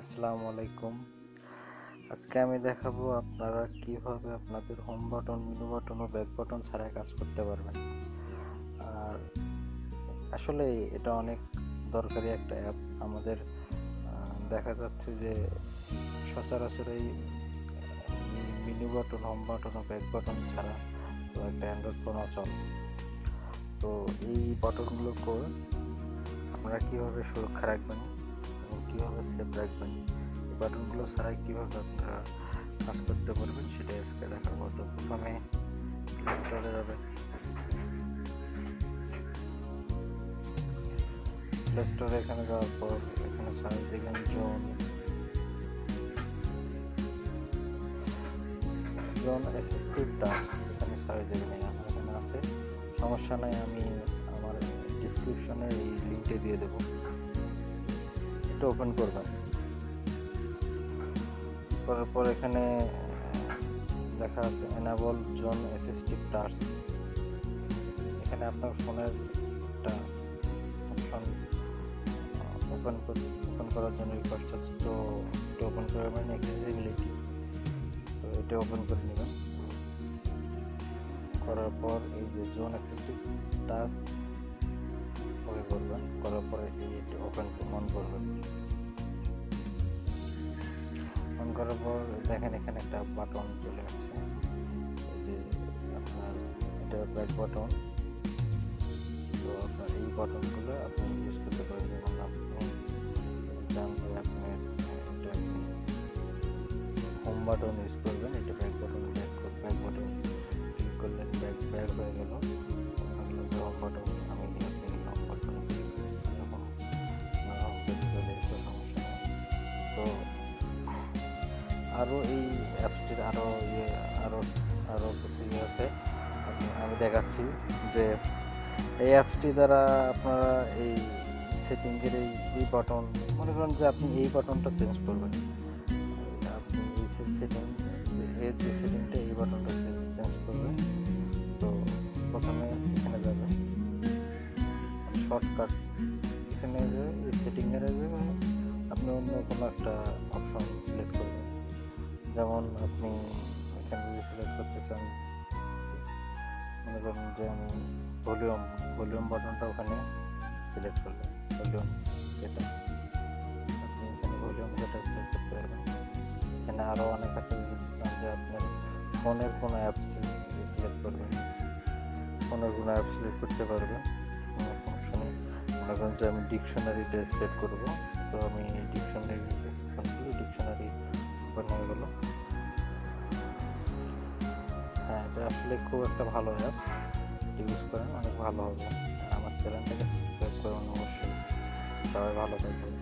আসসালামু আলাইকুম। আজকে আমি দেখাবো আপনারা কীভাবে আপনাদের হোম বাটন মেনু বাটন ও ব্যাক বাটন ছাড়াই কাজ করতে পারবেন। আর আসলে এটা অনেক দরকারি একটা অ্যাপ আমাদের দেখা যাচ্ছে যে সচরাচর এই মেনু বাটন হোম বাটন ও ব্যাক বাটন ছাড়া তো একটা অ্যান্ড্রয়েড ফোন অচল তো এই বাটনগুলোকে আপনারা কীভাবে সুরক্ষা রাখবেন সেভ রাখবেন এই বাটনগুলো ছাড়াই কীভাবে আপনারা কাজ করতে পারবেন সেটা আজকে দেখাবো। তো প্রথমে প্লে স্টোরে যাবেন। প্লে স্টোরে এখানে যাওয়ার পর এখানে সার্চ দিলেন জোন জোন অ্যাসিস্টিভ টাচ এখানে সার্চ দেবেন আমার এখানে আছে। সমস্যা নাই, আমি আমার ডিসক্রিপশনে এই লিঙ্কটা দিয়ে দেবো। এটা ওপেন করবেন। করার পর এখানে লেখা আছে এনাবল জোন অ্যাসিস্টিভ টাচ এখানে আপনার ফোনের একটা অপশন ওপেন ওপেন করার জন্য রিকোয়েস্ট আছে। তো এটা ওপেন করে মানে অ্যাক্সেসিবিলিটি তো এটা ওপেন করে নেবেন। করার পর এই যে জোন অ্যাক্সেসিভ টাচ ওকে করবেন। করার পরে এই ওপেন অন করবেন। করার পর দেখেন, এখানে একটা বাটন চলে আসছে। যে আপনার, এটা ব্যাক বাটন তো আপনার এই বাটনগুলো আপনি ইউজ করতে পারেন। আপনি চান যে আপনার হোম বাটন ইউজ আরও এই অ্যাপসটির আরও ইয়ে আরও আরও ইয়ে আছে। আমি দেখাচ্ছি যে এই অ্যাপসটি দ্বারা আপনারা এই সেটিংয়ের এই এই বাটন মনে করেন যে আপনি এই বাটনটা চেঞ্জ করবেন। আপনি এই সেটিং এর যে সেটিংটা এই বাটনটা চেঞ্জ করবেন। তো প্রথমে এখানে যাবেন শর্টকাট এখানে যে এই সেটিংয়ের যে আপনি অন্য কোনো একটা অপশন সিলেক্ট করবেন। যেমন আপনি এখানে যদি সিলেক্ট করতে চান, মনে করেন যে আমি ভলিউম ভলিউম বাটনটা ওখানে সিলেক্ট করলেন, ভলিউম যেটা। আপনি এখানে ভলিউম যেটা সিলেক্ট করতে পারবেন। এখানে আরও অনেক আছে যদি চান যে আপনার ফোনের কোনো অ্যাপস সিলেক্ট করবেন, ফোনের কোনো অ্যাপ সিলেক্ট করতে পারবেন নেই। মনে করেন যে আমি ডিকশনারিটা সিলেক্ট করব, তো আমি ডিকশনারি ডিকশনারি ওপেন হয়ে গেল হ্যাঁ এটা আসলে খুব একটা ভালো অ্যাপ ইউজ করেন, অনেক ভালো হবে। আমার চ্যানেলটাকে সাবস্ক্রাইব করুন অবশ্যই। সবাই ভালো থাকবেন।